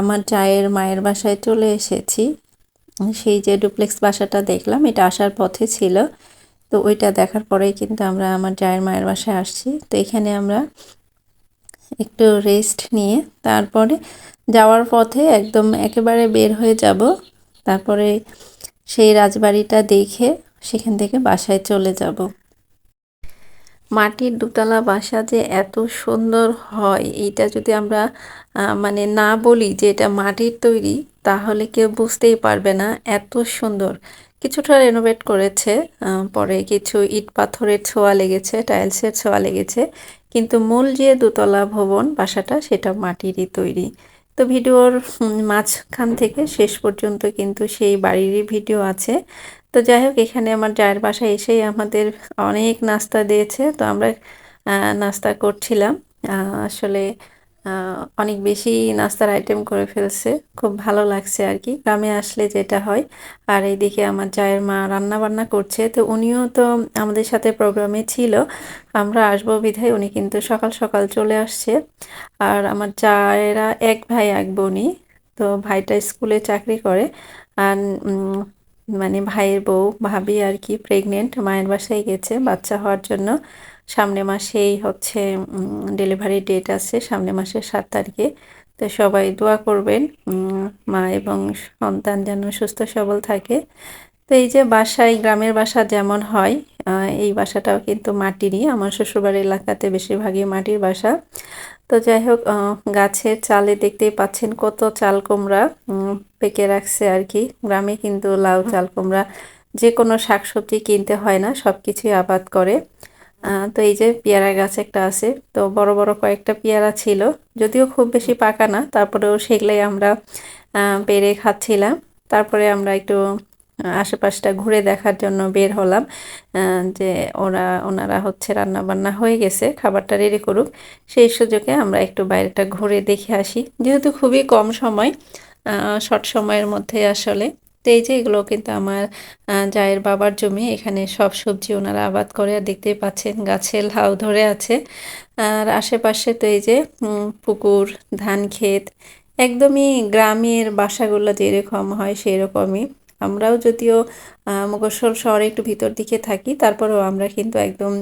আমার চায়ের মায়ের বাসায় চলে এসেছি। সেই যে ডুপ্লেক্স বাসাটা দেখলাম, এটা আসার পথে ছিল। তো ওইটা দেখার পরেই কিন্তু আমরা আমার চায়ের মায়ের বাসায় আসছি। তো এখানে আমরা একটু রেস্ট নিয়ে তারপরে যাওয়ার পথে একদম একেবারে বের হয়ে যাব। তারপরে সেই রাজবাড়িটা দেখে সেখান থেকে বাসায় চলে যাব। মাটির দুতলা বাসা যে এত সুন্দর হয় এটা যদি আমরা মানে না বলি যে এটা মাটির তৈরি, তাহলে কেউ বুঝতেই পারবে না এত সুন্দর। কিছুটা রেনোভেট করেছে পরে কিছু ইট পাথরের ছোঁয়া লেগেছে টাইলসের ছোঁয়া লেগেছে, কিন্তু মূল যে দুতলা ভবন বাসাটা সেটা মাটিরই তৈরি। তো ভিডিওর মাঝখান থেকে শেষ পর্যন্ত কিন্তু সেই বাড়িরই ভিডিও আছে। তো যাই হোক, এখানে আমার জায়ের বাসায় এসেই আমাদের অনেক নাস্তা দিয়েছে। তো আমরা নাস্তা করছিলাম। আসলে অনেক বেশি নাস্তার আইটেম করে ফেলছে। খুব ভালো লাগছে আর কি গ্রামে আসলে যেটা হয়, আর এইদিকে আমার জায়ের মা রান্না বান্না করছে। তো উনিও তো আমাদের সাথে প্রোগ্রামে ছিল। আমরা আসব বিধায়, উনি কিন্তু সকাল সকাল চলে আসছে। আর আমার জায়েরা এক ভাই, এক বোনই। তো ভাইটা স্কুলে চাকরি করে। আর মানে ভাইয়ের বউ ভাবি আর কি প্রেগনেন্ট মায়ের বাসায় গেছে, বাচ্চা হওয়ার জন্য। সামনে মাসেই হচ্ছে ডেলিভারি ডেট আছে, সামনে মাসের সাত তারিখে। তো সবাই দোয়া করবেন মা এবং সন্তান যেন সুস্থ সবল থাকে। তো এই যে বাসায়, গ্রামের বাসা যেমন হয় এই বাসাটাও কিন্তু মাটিরই, আমার শ্বশুরবাড়ির এলাকাতে বেশিরভাগই মাটির বাসা। তো যাই হোক গাছের চালে দেখতেই পাচ্ছেন কত চাল কুমড়া পেকে রাখছে আর কি। গ্রামে কিন্তু লাউ, চাল কুমড়া যে কোনো শাকসবজি কিনতে হয় না সব কিছুই আবাদ করে। তো এই যে পেয়ারা গাছ একটা আছে, তো বড় বড় কয়েকটা পেয়ারা ছিল, যদিও খুব বেশি পাকা না, তারপরেও সেগুলাই আমরা পেরে খাচ্ছিলাম। তারপরে আমরা একটু আশেপাশটা ঘুরে দেখার জন্য বের হলাম যে ওরা, ওনারা হচ্ছে রান্না বান্না হয়ে গেছে, খাবারটা রেডি করুক। সেই সুযোগে আমরা একটু বাইরেটা ঘুরে দেখে আসি। যেহেতু খুবই কম সময় শর্ট সময়ের মধ্যে আসলে। তো এই যে এগুলো কিন্তু আমার জায়ের বাবার জমি, এখানে সব সবজি ওনারা আবাদ করে আর দেখতেই পাচ্ছেন গাছে লাউ ধরে আছে। আর আশেপাশে তো এই যে পুকুর, ধান ক্ষেত, একদমই গ্রামের বাসাগুলো যেরকম হয় সেই রকমই আমরাও যদিও মুগসল শহরে একটু ভিতর দিকে থাকি, তারপরেও আমরা কিন্তু একদম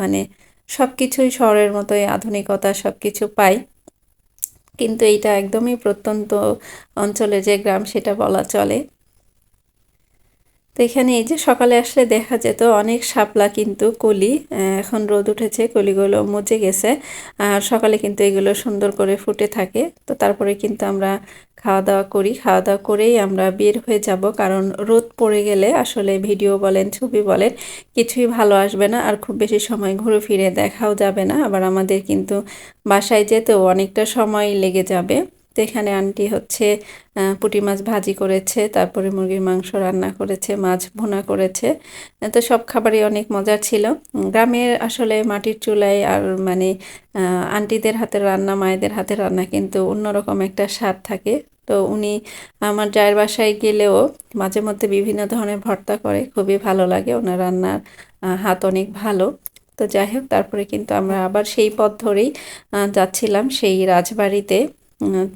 মানে সব কিছুই শহরের মতোই আধুনিকতা সব কিছু পাই। কিন্তু এইটা একদমই প্রত্যন্ত অঞ্চলে যে গ্রাম সেটা বলা চলে। তো এখানে এই যে সকালে আসলে দেখা যেত অনেক শাপলা কিন্তু কলি এখন রোদ উঠেছে, কলিগুলো মজে গেছে, আর সকালে কিন্তু এগুলো সুন্দর করে ফুটে থাকে। তো তারপরে কিন্তু আমরা খাওয়া দাওয়া করি। খাওয়া দাওয়া করেই আমরা বের হয়ে যাব, কারণ রোদ পড়ে গেলে আসলে ভিডিও বলেন, ছবি বলেন, কিছুই ভালো আসবে না, আর খুব বেশি সময় ঘুরে ফিরে দেখাও যাবে না। আবার আমাদের কিন্তু বাসায় যেতেও অনেকটা সময় লেগে যাবে। তো এখানে আন্টি হচ্ছে পুঁটি মাছ ভাজি করেছে, তারপরে মুরগির মাংস রান্না করেছে, মাছ ভুনা করেছে। তো সব খাবারই অনেক মজার ছিল। গ্রামের আসলে মাটির চুলায় আর মানে আন্টিদের হাতের রান্না, মায়েদের হাতের রান্না কিন্তু অন্যরকম একটা স্বাদ থাকে। তো উনি আমার জায়ের বাসায় গেলেও মাঝে মধ্যে বিভিন্ন ধরনের ভর্তা করে, খুবই ভালো লাগে। ওনার রান্নার হাত অনেক ভালো। তো যাই হোক, তারপরে কিন্তু আমরা আবার সেই পথ ধরেই যাচ্ছিলাম সেই রাজবাড়িতে।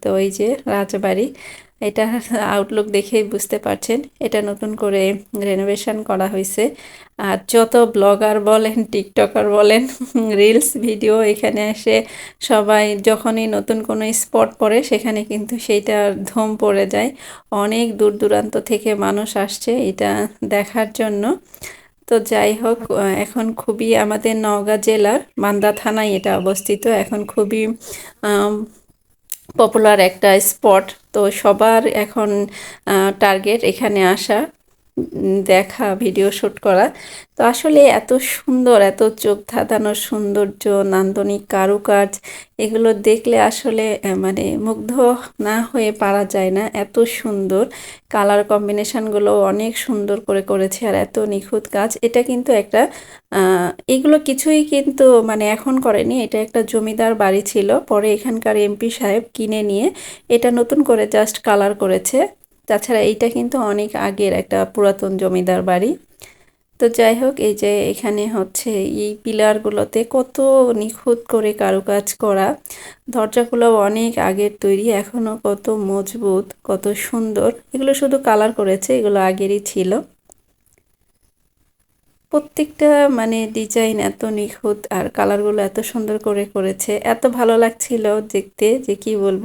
তো এই যে রাজবাড়ি এটা আউটলুক দেখেই বুঝতে পারছেন। এটা নতুন করে রেনোভেশন করা হয়েছে আর যত ব্লগার বলেন টিকটকার বলেন রিলস ভিডিও এখানে এসে সবাই যখনই নতুন কোনো স্পট পড়ে, সেখানে কিন্তু সেইটা ধম পড়ে যায়। অনেক দূর দূরান্ত থেকে মানুষ আসছে এটা দেখার জন্য। তো যাই হোক এখন খুবই আমাদের নওগাঁ জেলার, মান্দা থানায় এটা অবস্থিত। এখন খুবই পপুলার একটা স্পট তো সবার এখন টার্গেট এখানে আসা। দেখা ভিডিও শ্যুট করা। তো আসলে এত সুন্দর, এত চোখ ধাঁধানো সৌন্দর্য, নান্দনিক কারুকাজ এগুলো দেখলে আসলে মানে মুগ্ধ না হয়ে পারা যায় না। এত সুন্দর কালার কম্বিনেশনগুলো অনেক সুন্দর করে করেছে আর এত নিখুঁত কাজ। এটা কিন্তু একটা এগুলো কিছুই কিন্তু মানে এখন করেনি। এটা একটা জমিদার বাড়ি ছিল। পরে এখানকার এমপি সাহেব কিনে নিয়ে এটা নতুন করে জাস্ট কালার করেছে। তাছাড়া এইটা কিন্তু অনেক আগের একটা পুরাতন জমিদার বাড়ি। তো যাই হোক, এই যে এখানে হচ্ছে এই পিলারগুলোতে কত নিখুঁত করে কারুকাজ করা। দরজাগুলো অনেক আগের তৈরি, এখনও কত মজবুত, কত সুন্দর। এগুলো শুধু কালার করেছে, এগুলো আগেরই ছিল। প্রত্যেকটা মানে ডিজাইন এত নিখুঁত আর কালারগুলো এত সুন্দর করে করেছে, এত ভালো লাগছিল দেখতে যে কি বলব।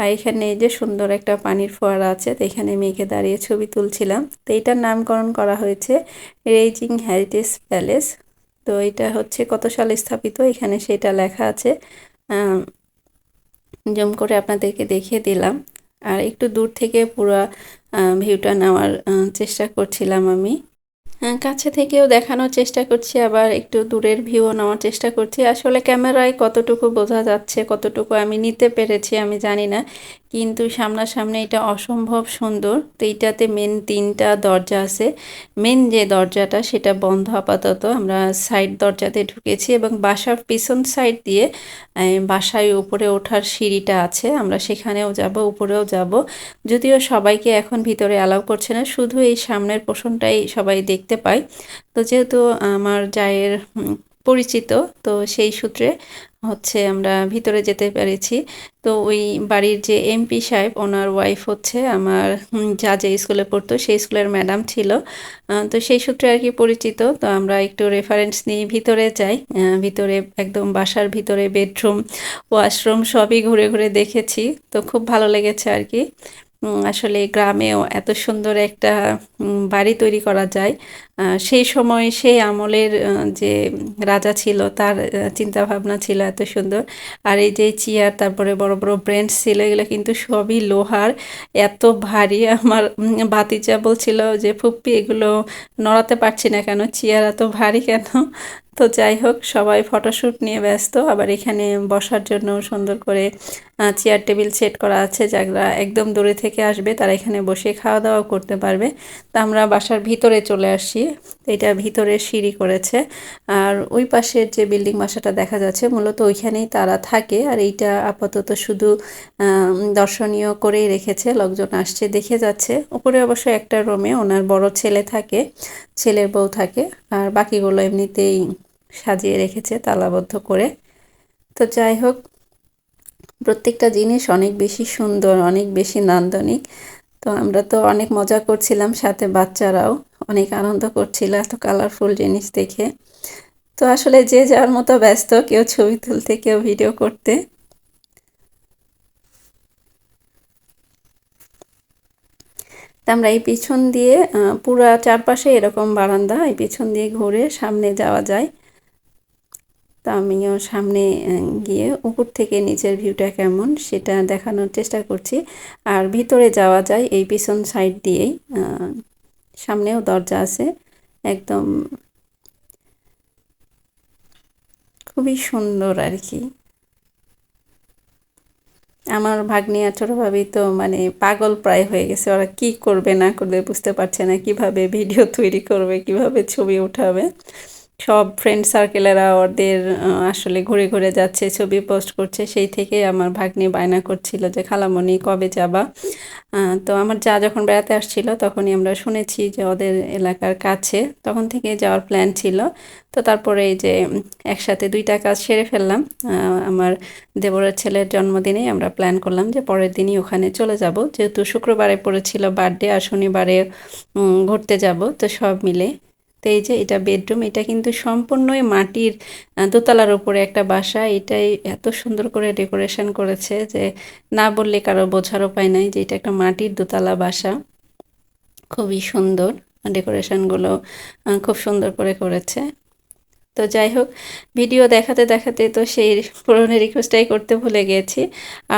আর এখানে যে সুন্দর একটা পানির ফোয়ারা আছে, তো এখানে মেয়েকে দাঁড়িয়ে ছবি তুলছিলাম। তো এইটার নামকরণ করা হয়েছে রেজিং হ্যারিটেজ প্যালেস তো এটা হচ্ছে কত সালে স্থাপিত? এখানে সেটা লেখা আছে। জুম করে আপনাদেরকে দেখিয়ে দিলাম। আর একটু দূর থেকে পুরো ভিউটা নেওয়ার চেষ্টা করছিলাম আমি। কাছে থেকেও দেখানোর চেষ্টা করছি, আবার একটু দূরের ভিউও নেওয়ার চেষ্টা করছি। আসলে ক্যামেরায় কতটুকু বোঝা যাচ্ছে, কতটুকু আমি নিতে পেরেছি আমি জানি না। কিন্তু সামনাসামনি এটা অসম্ভব সুন্দর। তো এইটাতে মেন তিনটা দরজা আছে। মেন যে দরজাটা, সেটা বন্ধ আপাতত। আমরা সাইড দরজাতে ঢুকেছি এবং বাসার পিছন সাইড দিয়ে বাসায় উপরে ওঠার সিঁড়িটা আছে। আমরা সেখানেও যাব, উপরেও যাব। যদিও সবাইকে এখন ভিতরে অ্যালাউ করছে না, শুধু এই সামনের পোষণটাই সবাই দেখতে পায়। তো যেহেতু আমার জায়ের পরিচিত, তো সেই সূত্রে হচ্ছে আমরা ভিতরে যেতে পেরেছি। তো ওই বাড়ির যে এমপি সাহেব, ওনার ওয়াইফ হচ্ছে আমার যা যে স্কুলে পড়তো, সেই স্কুলের ম্যাডাম ছিল। তো সেই সূত্রে আর কি পরিচিত। তো আমরা একটু রেফারেন্স নিয়ে ভিতরে যাই। ভিতরে একদম বাসার ভিতরে বেডরুম ওয়াশরুম সবই ঘুরে ঘুরে দেখেছি। তো খুব ভালো লেগেছে আর কি। আসলে গ্রামেও এত সুন্দর একটা বাড়ি তৈরি করা যায়। সেই সময় সেই আমলের যে রাজা ছিল, তার চিন্তা ভাবনা ছিল এত সুন্দর। আর এই যে চেয়ার, তারপরে বড় বড় ব্রেঞ্চ ছিল, এগুলো কিন্তু সবই লোহার। এত ভারী আমার ভাতিজা বলছিল যে, ফুপ্পি, এগুলো নড়াতে পারছি না কেন? চেয়ার এত ভারী কেন? তো যাই হোক, সবাই ফটোশ্যুট নিয়ে ব্যস্ত। আবার এখানে বসার জন্য সুন্দর করে চেয়ার টেবিল সেট করা আছে। যারা একদম দূরে থেকে আসবে, তারা এখানে বসে খাওয়া দাওয়া করতে পারবে। তা আমরা বাসার ভিতরে চলে আসছি। এটা ভিতরে সিঁড়ি করেছে। আর ওই পাশের যে বিল্ডিং বাসাটা দেখা যাচ্ছে, মূলত ওইখানেই তারা থাকে। আর এইটা আপাতত শুধু দর্শনীয় করেই রেখেছে, লোকজন আসছে, দেখে যাচ্ছে। উপরে অবশ্য একটা রুমে ওনার বড় ছেলে থাকে, ছেলের বউ থাকে। আর বাকিগুলো এমনিতেই সাজিয়ে রেখেছে তালাবদ্ধ করে। তো যাই হোক, প্রত্যেকটা জিনিস অনেক বেশি সুন্দর, অনেক বেশি নান্দনিক। তো আমরা তো অনেক মজা করছিলাম সাথে বাচ্চারাও। অনেক আনন্দ করছিল, এত কালারফুল জিনিস দেখে। তো আসলে যে যার মতো ব্যস্ত, কেউ ছবি তুলতে, কেউ ভিডিও করতে। আমরা এই পিছন দিয়ে পুরা চারপাশে এরকম বারান্দা, এই পিছন দিয়ে ঘুরে সামনে যাওয়া যায়। তা আমিও সামনে গিয়ে উপর থেকে নিচের ভিউটা কেমন সেটা দেখানোর চেষ্টা করছি। আর ভিতরে যাওয়া যায় এই পিছন সাইড দিয়েই সামনেও দরজা আছে, একদম খুবই সুন্দর আর কি। আমার ভাগ্নি আর তো মানে পাগল প্রায় হয়ে গেছে, ওরা কি করবে না করবে বুঝতে পারছে না কীভাবে ভিডিও তৈরি করবে, কীভাবে ছবি উঠাবে। সব ফ্রেন্ড সার্কেলেরা ওদের আসলে ঘুরে ঘুরে যাচ্ছে, ছবি পোস্ট করছে। সেই থেকে আমার ভাগ্নি বায়না করছিল যে, খালামণি, কবে যাবা? তো আমার যা যখন বেড়াতে আসছিল, তখনই আমরা শুনেছি যে, ওদের এলাকার কাছে। তখন থেকে যাওয়ার প্ল্যান ছিল। তো তারপরে এই যে, একসাথে দুইটা কাজ সেরে ফেললাম। আমার দেবরের ছেলের জন্মদিনেই আমরা প্ল্যান করলাম যে, পরের দিনই ওখানে চলে যাব। যেহেতু শুক্রবারে পড়েছিল বার্থডে আর শনিবারে ঘুরতে যাব। তো সব মিলে তো এই যে এটা বেডরুম এটা কিন্তু সম্পূর্ণই মাটির দোতলার উপরে একটা বাসা। এটাই এত সুন্দর করে ডেকোরেশন করেছে যে না বললে কারও বোঝার উপায় নাই যে এটা একটা মাটির দোতলা বাসা। খুবই সুন্দর ডেকোরেশনগুলো খুব সুন্দর করে করেছে। তো যাই হোক ভিডিও দেখাতে দেখাতে তো সেই পুরনো রিকোয়েস্টটাই করতে ভুলে গিয়েছি।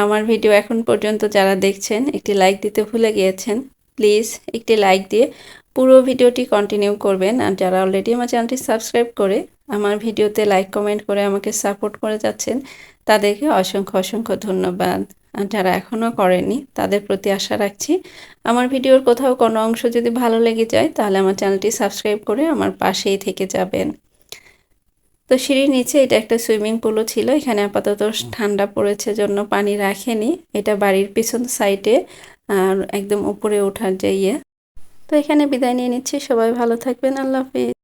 আমার ভিডিও এখন পর্যন্ত যারা দেখছেন, একটি লাইক দিতে ভুলে গিয়েছেন প্লিজ একটি লাইক দিয়ে পুরো ভিডিওটি কন্টিনিউ করবেন। আর যারা অলরেডি আমার চ্যানেলটি সাবস্ক্রাইব করে আমার ভিডিওতে লাইক কমেন্ট করে আমাকে সাপোর্ট করে যাচ্ছেন, তাদেরকে অসংখ্য অসংখ্য ধন্যবাদ। আর যারা এখনও করেনি তাদের প্রতি আশা রাখছি আমার ভিডিওর কোথাও কোনো অংশ যদি ভালো লেগে যায়, তাহলে আমার চ্যানেলটি সাবস্ক্রাইব করে আমার পাশেই থেকে যাবেন। তো সিঁড়ির নিচে এটা একটা সুইমিং পুলও ছিল। এখানে আপাতত ঠান্ডা পড়েছে জন্য পানি রাখেনি। এটা বাড়ির পিছন সাইডে আর একদম উপরে ওঠার যে ইয়ে। তো এখানে বিদায় নিয়ে নিচ্ছি। সবাই ভালো থাকবেন। আল্লাহ হাফিজ।